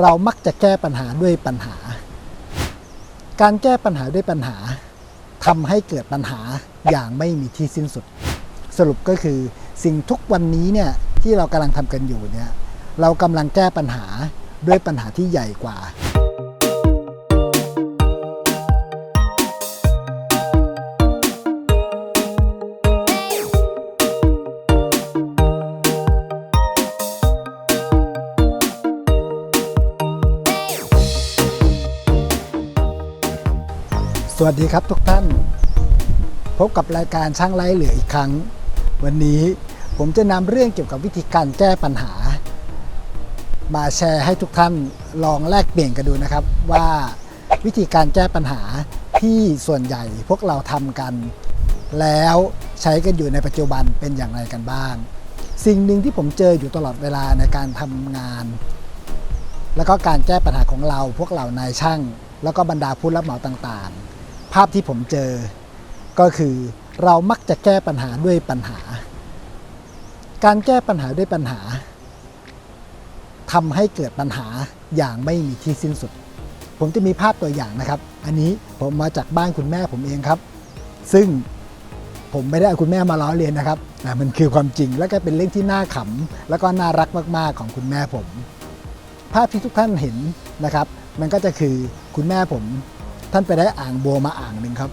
เรามักจะแก้ปัญหาด้วยปัญหา การแก้ปัญหาด้วยปัญหาทำให้เกิดปัญหาอย่างไม่มีที่สิ้นสุด สรุปก็คือสิ่งทุกวันนี้เนี่ยที่เรากำลังทำกันอยู่เนี่ยเรากำลังแก้ปัญหาด้วยปัญหาที่ใหญ่กว่า สวัสดีครับทุกท่าน พบกับรายการช่างไร้เหลืออีกครั้ง วันนี้ผมจะนำเรื่องเกี่ยวกับวิธีการแก้ปัญหา มาแชร์ให้ทุกท่านลองแลกเปลี่ยนกันดูนะครับ ว่าวิธีการแก้ปัญหาที่ส่วนใหญ่พวกเราทำกัน แล้วใช้กันอยู่ในปัจจุบันเป็นอย่างไรกันบ้าง สิ่งหนึ่งที่ผมเจออยู่ตลอดเวลาในการทำงาน แล้วก็การแก้ปัญหาของเราพวกเรานายช่าง แล้วก็บรรดาผู้รับเหมาต่างๆ ภาพที่ผมเจอ ก็คือเรามักจะแก้ปัญหาด้วยปัญหา การแก้ปัญหาด้วยปัญหาทำให้เกิดปัญหาอย่างไม่มีที่สิ้นสุด ผมจะมีภาพตัวอย่างนะครับ อันนี้ผมมาจากบ้านคุณแม่ผมเองครับ ซึ่งผมไม่ได้เอาคุณแม่มาล้อเลียนนะครับแต่มันคือความจริงและก็เป็นเรื่องที่น่าขำแล้วก็น่ารักมาก ๆ ของคุณแม่ผม ภาพที่ทุกท่านเห็นนะครับ มันก็จะคือคุณแม่ผม ท่านไปได้อ่างบัวมาอ่างหนึ่งครับ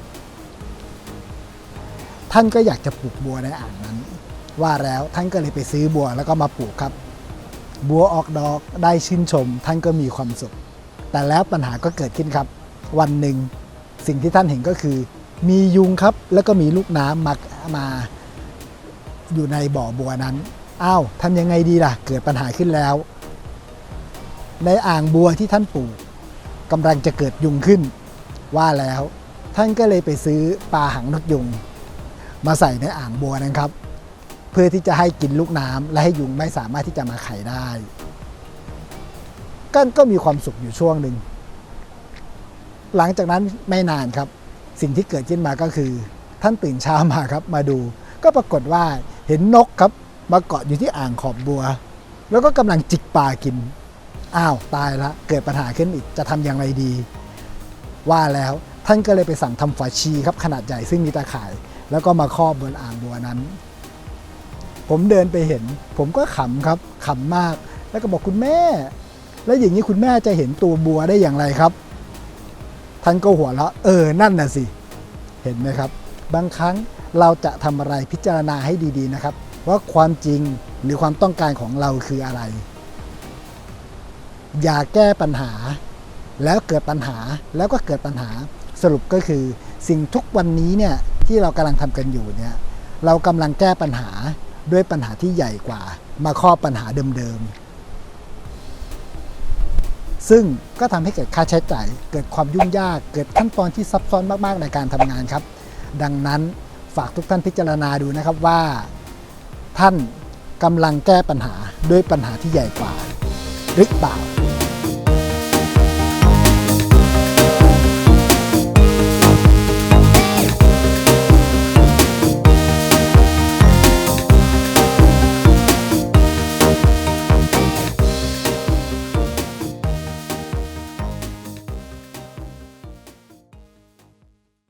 ท่านก็อยากจะปลูกบัวในอ่างนั้น ว่าแล้วท่านก็เลยไปซื้อบัวแล้วก็มาปลูกครับ บัวออกดอกได้ชื่นชม ท่านก็มีความสุข แต่แล้วปัญหาก็เกิดขึ้นครับ วันหนึ่งสิ่งที่ท่านเห็นก็คือ มียุงครับแล้วก็มีลูกน้ำมามาอยู่ในบ่อบัวนั้นอ้าวทำยังไงดีล่ะ เกิดปัญหาขึ้นแล้ว ในอ่างบัวที่ท่านปลูกกำลังจะเกิดยุงขึ้น ว่าแล้ว ท่านก็เลยไปซื้อปลาหางนกยุง มาใส่ในอ่างบัวนั้นครับ เพื่อที่จะให้กินลูกน้ำและให้ยุงไม่สามารถที่จะมาไข่ได้ก็ก็มีความสุขอยู่ช่วงหนึ่ง หลังจากนั้นไม่นานครับ สิ่งที่เกิดขึ้นมาก็คือ ท่านตื่นเช้ามาครับมาดู ก็ปรากฏว่าเห็นนกครับ มาเกาะอยู่ที่อ่างขอบบัว แล้วก็กำลังจิกปลากิน อ้าวตายละ เกิดปัญหาขึ้นอีกจะทำอย่างไรดี ว่าแล้วท่านก็เลยไปสั่งทำฝาชีครับขนาดใหญ่ซึ่งมีตาข่าย แล้วก็มาครอบบนอ่างบัวนั้น ผมเดินไปเห็น ผมก็ขำครับขำมาก แล้วก็บอกคุณแม่ แล้วอย่างนี้คุณแม่จะเห็นตัวบัวได้อย่างไรครับ ท่านก็หัวเราะเออนั่นน่ะสิ เห็นไหมครับ บางครั้งเราจะทำอะไรพิจารณาให้ดีๆนะครับ ว่าความจริงหรือความต้องการของเราคืออะไร อย่าแก้ปัญหา แล้วเกิดปัญหาแล้วก็เกิดปัญหาสรุปก็คือ สิ่งทุกวันนี้เนี่ยที่เรากำลังทำกันอยู่เนี่ยเรากำลังแก้ปัญหาด้วยปัญหาที่ใหญ่กว่า มาครอบปัญหาเดิมๆ ซึ่งก็ทำให้เกิดค่าใช้จ่ายเกิดความยุ่งยาก เกิดขั้นตอนที่ซับซ้อนมากๆในการทำงานครับ ดังนั้นฝากทุกท่านพิจารณาดูนะครับว่า ท่านกำลังแก้ปัญหาด้วยปัญหาที่ใหญ่กว่าหรือเปล่า